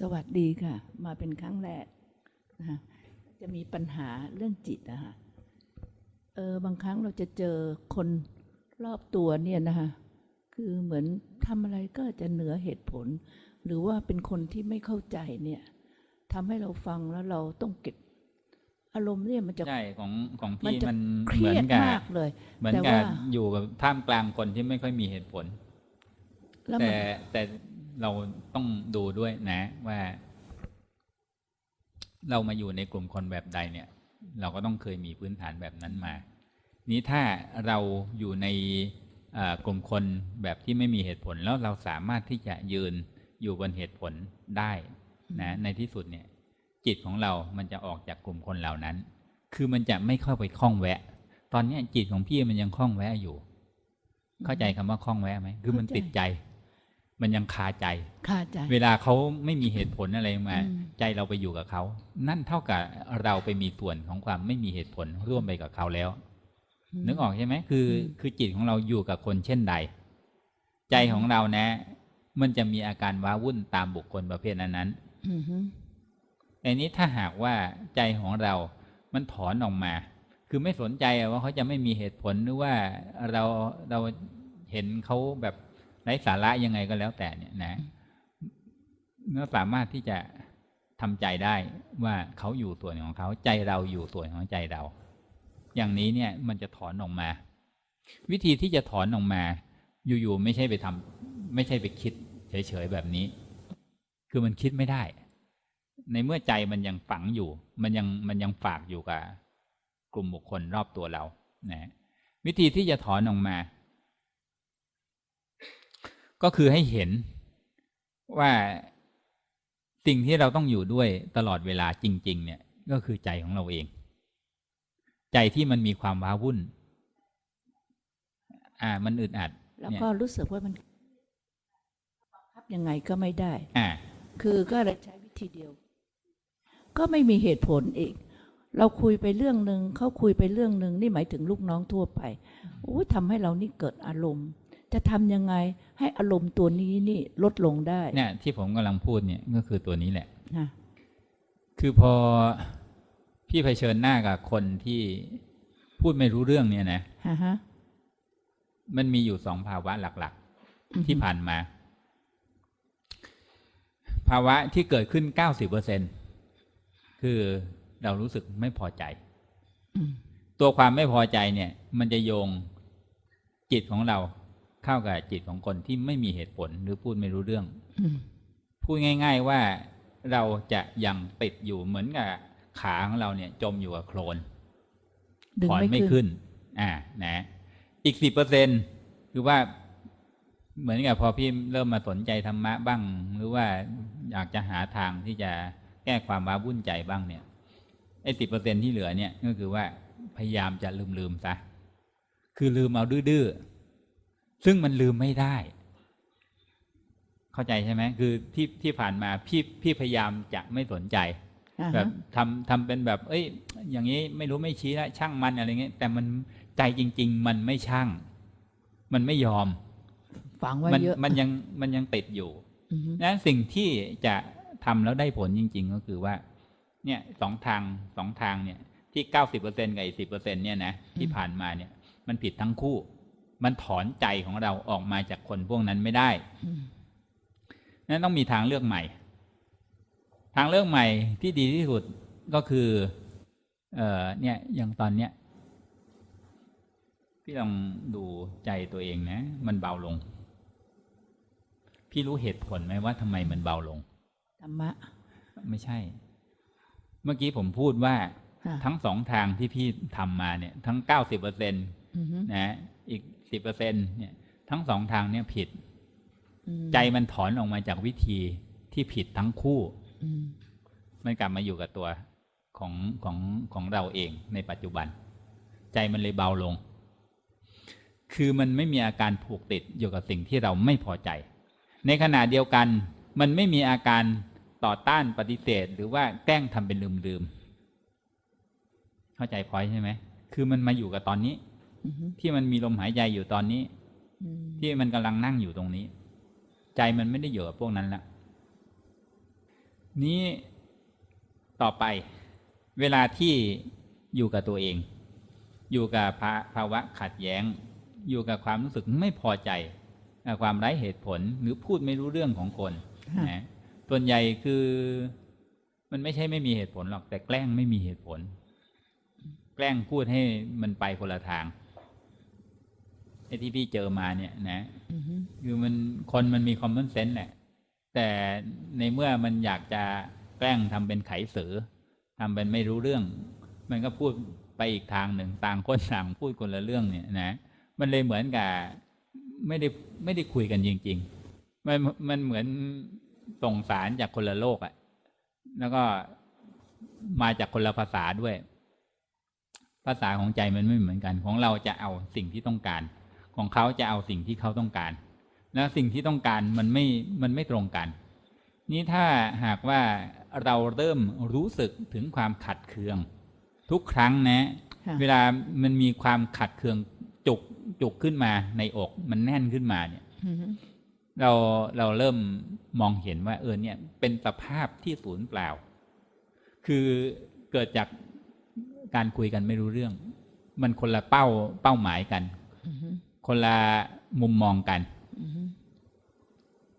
สวัสดีค่ะ มาเป็นครั้งแรกนะคะจะมีปัญหาเรื่องจิตนะคะเออบางครั้งเราจะเจอคนรอบตัวเนี่ยนะคะคือเหมือนทำอะไรก็จะเหนือเหตุผล หรือว่าเป็นคนที่ไม่เข้าใจเนี่ยทำให้เราฟังแล้วเราต้องเก็บอารมณ์เนี่ยมันจะใช่ของของมันพี่จะมันเคเหรีมือยนดกับมากเลยเหมือนแต่กับว่าอยู่กับท่ามกลางคนที่ไม่ค่อยมีเหตุผลแล้วมัแต่นแต่ เราต้องดูด้วยนะว่า เรามาอยู่ในกลุ่มคนแบบใดเนี่ย เราก็ต้องเคยมีพื้นฐานแบบนั้นมา นี้ถ้าเราอยู่ในกลุ่มคนแบบที่ไม่มีเหตุผลแล้วเราสามารถที่จะยืนอยู่บนเหตุผลได้นะในที่สุดเนี่ย จิตของเรามันจะออกจากกลุ่มคนเหล่านั้น คือมันจะไม่เข้าไปคล้องแวะ ตอนนี้จิตของพี่มันยังคล้องแวะอยู่ เข้าใจคำว่าคล้องแวะไหมคือมันติดใจ มันยังคาใจคาใจ เวลาเขาไม่มีเหตุผลอะไรมาอืมใจเราไปอยู่กับเขา นั่นเท่ากับเราไปมีส่วนของความไม่มีเหตุผลร่วมไปกับเขาแล้ว นึกออกใช่ไหมคืออมคือจิตของเราอยู่กับคนเช่นใด ใจของเรานะ มันจะมีอาการว้าวุ่นตามบุคคลประเภทนั้นนั้นอือฮึๆอันนี้ถ้าหากว่าใจของเรา มันถอนออกมา คือไม่สนใจว่าเขาจะไม่มีเหตุผลหรือว่าเราเราเห็นเขาแบบ ไร้สาระยังไงก็แล้วแต่เนี่ยนะก็สามารถที่จะทำใจได้ว่าเขาอยู่ส่วนของเขาใจเราอยู่ส่วนของใจเรา อย่างนี้เนี่ยมันจะถอนออกมา วิธีที่จะถอนออกมา อยู่ๆไม่ใช่ไปทำไม่ใช่ไปคิด เฉยๆแบบนี้ คือมันคิดไม่ได้ ในเมื่อใจมันยังฝังอยู่ มันยังมันยังฝากอยู่กับกลุ่มบุคคลรอบตัวเรานะวิธีที่จะถอนออกมา ก็คือให้เห็นว่าสิ่งที่เราต้องอยู่ด้วยตลอดเวลาจริง ๆ เนี่ยก็คือใจของเราเอง ใจที่มันมีความว้าวุ่น อ่า มันอึดอัด แล้วเนี่ยก็รู้สึกว่ามันบังคับยังไงก็ไม่ได้ อ่า คือก็เลยใช้วิธีเดียว ก็ไม่มีเหตุผลอีก เราคุยไปเรื่องหนึ่งเขาคุยไปเรื่องหนึ่งนี่หมายถึงลูกน้องทั่วไปโอ้ยทำให้เรานี่เกิดอารมณ์ จะทำยังไงให้อารมณ์ตัวนี้นี่ลดลงได้เนี่ยที่ผมกำลังพูดเนี่ยก็คือตัวนี้แหละนะคือพอพี่เผชิญหน้ากับคนที่พูดไม่รู้เรื่องเนี่ยนะฮะฮะมันมีอยู่สองภาวะหลักอือฮึๆที่ผ่านมา ภาวะที่เกิดขึ้นเก้าสิบเปอร์เซ็นคือเรารู้สึกไม่พอใจอืมตัวความไม่พอใจเนี่ย มันจะโยงจิตของเรา เข้ากับจิตของคนที่ไม่มีเหตุผลหรือพูดไม่รู้เรื่องอืมพูดง่าย ๆว่าเราจะยังติดอยู่เหมือนกับขาของเราเนี่ย จมอยู่กับโคลนดึงถอนไม่ไม่ขึ้นขึ้น อ่า นะ อีกสิบเปอร์เซ็นคือว่าเหมือนกับพอพี่เริ่มมาสนใจธรรมะบ้าง หรือว่าอยากจะหาทางที่จะแก้ความว้าวุ่นใจบ้างเนี่ยไอ้สิบเปอร์เซ็นที่เหลือเนี่ย ก็คือว่าพยายามจะลืมลืมๆซะคือลืมเอาดื้อๆ ซึ่งมันลืมไม่ได้ เข้าใจใช่ไหมคือที่ที่ผ่านมาพี่พี่พยายามจะไม่สนใจอ่าแบฮะบทำทำเป็นแบบ เอ้ย อย่างนี้ไม่รู้ไม่ชี้แล้วช่างมันอะไรเงี้ยแต่มันใจจริง ๆ มันไม่ช่าง มันไม่ยอมฝังไว้มันเยอะมันยังมันยังติดอยู่อือฮึนั้นสิ่งที่จะทำแล้วได้ผลจริง ๆ ก็คือว่า เนี่ยสองทางสองทางเนี่ย ที่เก้าสิบเปอร์เซ็นกับอีกสิบเปอร์เซ็นเนี่ยนะที่ผ่านมาเนี่ย มันผิดทั้งคู่ มันถอนใจของเราออกมาจากคนพวกนั้นไม่ได้อืมนั้นต้องมีทางเลือกใหม่ ทางเลือกใหม่ที่ดีที่สุดก็คือ เอ่อเนี่ยอย่างตอนเนี้ยพี่ลองดูใจตัวเองนะ มันเบาลง พี่รู้เหตุผลไหมว่าทำไมมันเบาลงธรรมะ ไม่ใช่ เมื่อกี้ผมพูดว่าค่ะทั้งสองทางที่พี่ทำมาเนี่ย ทั้งเก้าสิบเปอร์เซ็นตอือฮึนะ อีก สิบเปอร์เซ็นเนี่ยทั้งสองทางเนี่ยผิดอืมใจมันถอนออกมาจากวิธีที่ผิดทั้งคู่อืมมันกลับมาอยู่กับตัวของของของเราเองในปัจจุบัน ใจมันเลยเบาลง คือมันไม่มีอาการผูกติดอยู่กับสิ่งที่เราไม่พอใจ ในขณะเดียวกัน มันไม่มีอาการต่อต้านปฏิเสธ หรือว่าแกล้งทำเป็นลืมๆเข้าใจพอยใช่ไหมคือมันมาอยู่กับตอนนี้อือฮึ ที่มันมีลมหายใจอยู่ตอนนี้อืมที่มันกำลังนั่งอยู่ตรงนี้ ใจมันไม่ได้อยู่กับพวกนั้นละนี้ต่อไป เวลาที่อยู่กับตัวเอง อยู่กับภาภาวะขัดแย้ง อยู่กับความรู้สึกไม่พอใจกับความไร้เหตุผลหรือพูดไม่รู้เรื่องของคนค่ะนะส่วนใหญ่คือมันไม่ใช่ไม่มีเหตุผลหรอกแต่แกล้งไม่มีเหตุผล แกล้งพูดให้มันไปคนละทางไอ้ที่พี่เจอมาเนี่ยนะอือฮึคือมันคนมันมีคอมมอนเซนส์แหละแต่ในเมื่อมันอยากจะแกล้งทำเป็นไขสือทำเป็นไม่รู้เรื่อง มันก็พูดไปอีกทางหนึ่งต่างคนต่างพูดคนละเรื่องเนี่ยนะ มันเลยเหมือนกับไม่ได้ไม่ได้คุยกันจริง ๆ มันมันเหมือนส่งสารจากคนละโลกอะแล้วก็มาจากคนละภาษาด้วย ภาษาของใจมันไม่เหมือนกัน ของเราจะเอาสิ่งที่ต้องการ ของเขาจะเอาสิ่งที่เขาต้องการ แล้วสิ่งที่ต้องการมันไม่มันไม่ตรงกัน นี่ถ้าหากว่าเราเริ่มรู้สึกถึงความขัดเคือง ทุกครั้งนะค่ะเวลามันมีความขัดเคืองจุกจุกขึ้นมาในอก มันแน่นขึ้นมาเนี่ยอือฮึเราเราเริ่มมองเห็นว่า เออเนี่ย เป็นสภาพที่ศูนย์เปล่า คือเกิดจากการคุยกันไม่รู้เรื่อง มันคนละเป้าเป้าหมายกันอือฮึ คนละมุมมองกันอือฮึ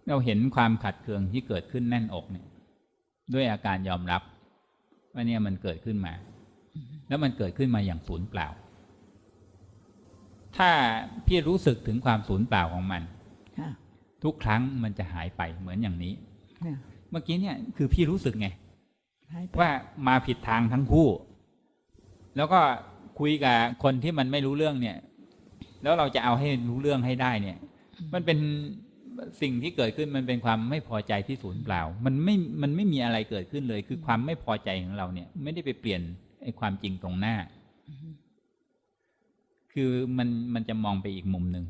เราเห็นความขัดเคืองที่เกิดขึ้นแน่นอกเนี่ย ด้วยอาการยอมรับ ว่าเนี่ยมันเกิดขึ้นมา แล้วมันเกิดขึ้นมาอย่างศูนย์เปล่า ถ้าพี่รู้สึกถึงความศูนย์เปล่าของมันค่ะทุกครั้งมันจะหายไปเหมือนอย่างนี้ค่ะเมื่อกี้เนี่ยคือพี่รู้สึกไงหายไปว่ามาผิดทางทั้งคู่ แล้วก็คุยกับคนที่มันไม่รู้เรื่องเนี่ย แล้วเราจะเอาให้รู้เรื่องให้ได้เนี่ย มันเป็นสิ่งที่เกิดขึ้นมันเป็นความไม่พอใจที่ศูนย์เปล่า มันไม่ มันไม่มีอะไรเกิดขึ้นเลย คือความไม่พอใจของเราเนี่ย ไม่ได้ไปเปลี่ยนไอ้ความจริงตรงหน้า คือมันมันจะมองไปอีกมุมหนึ่ง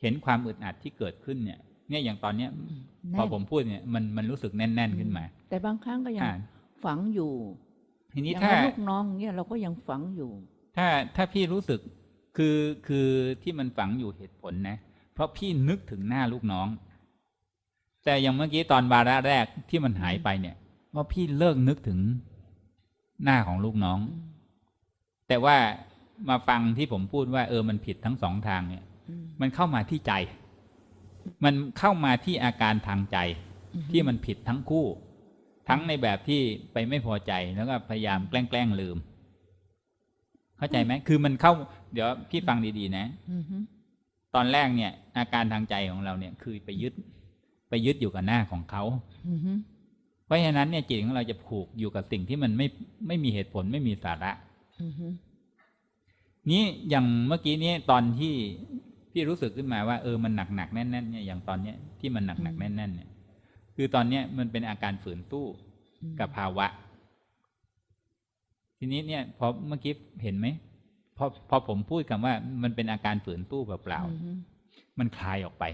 เห็นความอึดอัดที่เกิดขึ้นเนี่ย เนี่ยอย่างตอนเนี้ยแน่พอผมพูดเนี่ยมันมันรู้สึกแน่น ๆ ขึ้นมา แต่บางครั้งก็ยังอ่าฝังอยู่ ทีนี้อย่างถ้าว่าลูกน้องเนี่ยเราก็ยังฝังอยู่ ถ้าถ้าพี่รู้สึก คือคือที่มันฝังอยู่เหตุผลนะ เพราะพี่นึกถึงหน้าลูกน้อง แต่อย่างเมื่อกี้ตอนวาระแรกที่มันหายไปเนี่ยเพราะพี่เลิกนึกถึงหน้าของลูกน้อง แต่ว่ามาฟังที่ผมพูดว่า เออมันผิดทั้งสองทางเนี่ยอืมมันเข้ามาที่ใจ มันเข้ามาที่อาการทางใจอือฮึที่มันผิดทั้งคู่ ทั้งในแบบที่ไปไม่พอใจแล้วก็พยายามแกล้งแกล้งลืม เข้าใจไหมคือมันเข้า เดี๋ยวพี่ฟังดีๆนะอือฮึตอนแรกเนี่ย อาการทางใจของเราเนี่ย คือไปยึด ไปยึดอยู่กับหน้าของเขาอือฮึเพราะฉะนั้นเนี่ยจิตของเราจะผูกอยู่กับสิ่งที่มันไม่ไม่มีเหตุผลไม่มีสาระอือฮึนี้อย่างเมื่อกี้นี้ตอนที่พี่รู้สึกขึ้นมาว่าเออมันหนักหนักๆแน่นๆเนี่ยอย่างตอนเนี้ยที่มันหนักหนักๆแน่นๆเนี่ย คือตอนเนี้ยมันเป็นอาการฝืนสู้กับภาวะ ทีนี้เนี่ยพอเมื่อกี้เห็นไหมพอพอผมพูดคำว่ามันเป็นอาการฝืนตู้เปล่าอือฮึๆมันคลายออกไป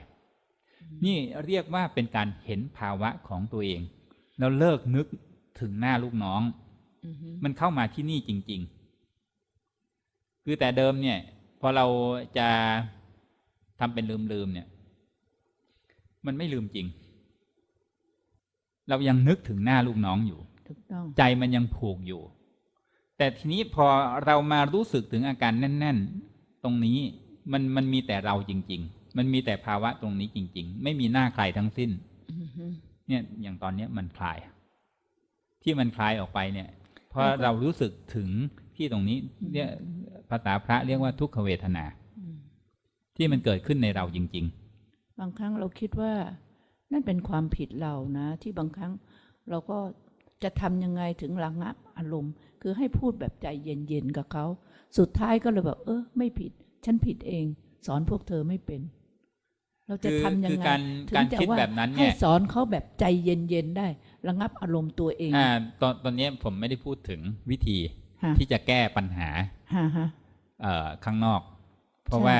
นี่เรียกว่าเป็นการเห็นภาวะของตัวเอง แล้วเลิกนึกถึงหน้าลูกน้องอือฮึมันเข้ามาที่นี่จริง ๆ คือแต่เดิมเนี่ย พอเราจะทำเป็นลืมๆเนี่ย มันไม่ลืมจริง เรายังนึกถึงหน้าลูกน้องอยู่ถูกต้องใจมันยังผูกอยู่ แต่ทีนี้พอเรามารู้สึกถึงอาการแน่น ๆ ตรงนี้มันมันมีแต่เราจริง ๆ มันมีแต่ภาวะตรงนี้จริง ๆ ไม่มีหน้าใครทั้งสิ้นอือฮึเนี่ยอย่างตอนเนี้ยมันคลาย ที่มันคลายออกไปเนี่ยเพราะแล้วก็เรารู้สึกถึงที่ตรงนี้เนี่ยภาษาพระเรียกว่าทุกขเวทนาอืมที่มันเกิดขึ้นในเราจริงบางครั้งเราคิดว่า นั่นเป็นความผิดเรานะ ที่บางครั้งเราก็ จะทำยังไงถึงระงับอารมณ์ คือให้พูดแบบใจเย็นๆกับเขา สุดท้ายก็เลยแบบเออไม่ผิด ฉันผิดเอง สอนพวกเธอไม่เป็น เราๆจะคือทำยังคือไงการถึการงจะคิดว่าแบบนั้นให้เนี่ยสอนเขาแบบใจเย็นๆได้ ระงับอารมณ์ตัวเองอ่าตอนตอนเนี้ยผมไม่ได้พูดถึงวิธีฮะที่จะแก้ปัญหาฮะฮะเอ่อข้างนอก เพราะใช่ว่า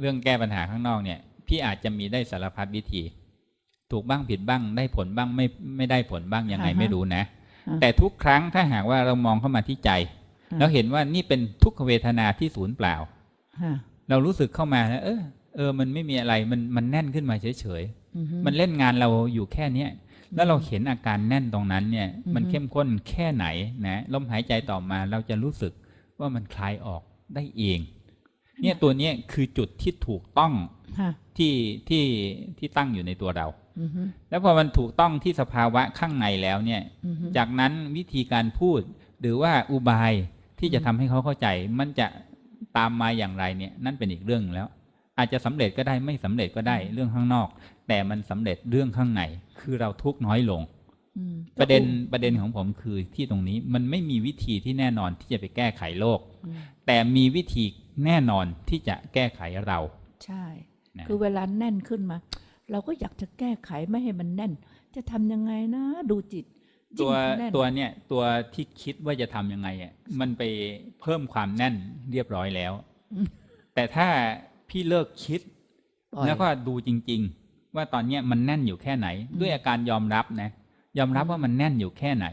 เรื่องแก้ปัญหาข้างนอกเนี่ย พี่อาจจะมีได้สารพัดวิธี ถูกบ้างผิดบ้างได้ผลบ้างไม่ไม่ได้ผลบ้างยังไงไม่รู้นะฮะแต่ทุกครั้งถ้าหากว่าเรามองเข้ามาที่ใจฮะแล้วเห็นว่านี่เป็นทุกขเวทนาที่ศูนย์เปล่าฮะเรารู้สึกเข้ามาแล้วเออเออ มันไม่มีอะไรมันมันแน่นขึ้นมาเฉยอือฮึๆมันเล่นงานเราอยู่แค่เนี้ยแล้วเราเห็นอาการแน่นตรงนั้นเนี่ยอือฮึมันเข้มข้นแค่ไหนนะลมหายใจต่อมาเราจะรู้สึกว่ามันคลายออกได้เอง เนี่ยตัวเนี้ยคือจุดที่ถูกต้องค่ะที่ที่ที่ตั้งอยู่ในตัวเราอือฮึ แล้วพอมันถูกต้องที่สภาวะข้างในแล้วเนี่ยอือฮึจากนั้นวิธีการพูด หรือว่าอุบายที่จะทำให้เขาเข้าใจ มันจะตามมาอย่างไรเนี่ย นั่นเป็นอีกเรื่องหนึ่งแล้ว อาจจะสำเร็จก็ได้ไม่สำเร็จก็ได้เรื่องข้างนอก แต่มันสำเร็จเรื่องข้างในคือเราทุกข์น้อยลงอืมประเด็นประเด็นของผมคือที่ตรงนี้มันไม่มีวิธีที่แน่นอนที่จะไปแก้ไขโลกอืมแต่มีวิธีแน่นอนที่จะแก้ไขเรา ใช่นะคือเวลาแน่นขึ้นมา เราก็อยากจะแก้ไขไม่ให้มันแน่น จะทำยังไงนะ ดูจิตยิ่ตัวงแน่นตัวเนี่ยตัวที่คิดว่าจะทำยังไงอะมันไปเพิ่มความแน่นเรียบร้อยแล้ว แต่ถ้าพี่เลิกคิดปล่อยแล้วก็ดูจริง ๆ ว่าตอนเนี้ยมันแน่นอยู่แค่ไหน ด้วยอาการยอมรับนะ ยอมรับว่ามันแน่นอยู่แค่ไหน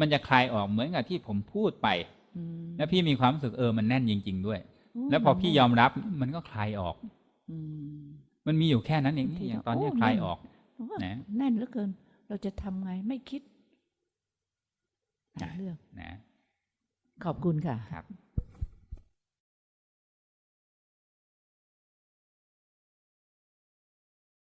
มันจะคลายออกเหมือนกับที่ผมพูดไปอืมแล้วพี่มีความรู้สึกเออมันแน่นจริง ๆ ด้วยโแล้วพอพี่ยอมรับมันก็คลายออก อื มมันมีอยู่แค่นั้นเองบางทีอย่างก็ตอนเนี้ยโอ้คลายแน่นออกเพราะว่านะแน่นเหลือเกิน เราจะทำไงไม่คิดหานะเรื่องนะขอบคุณค่ะครับ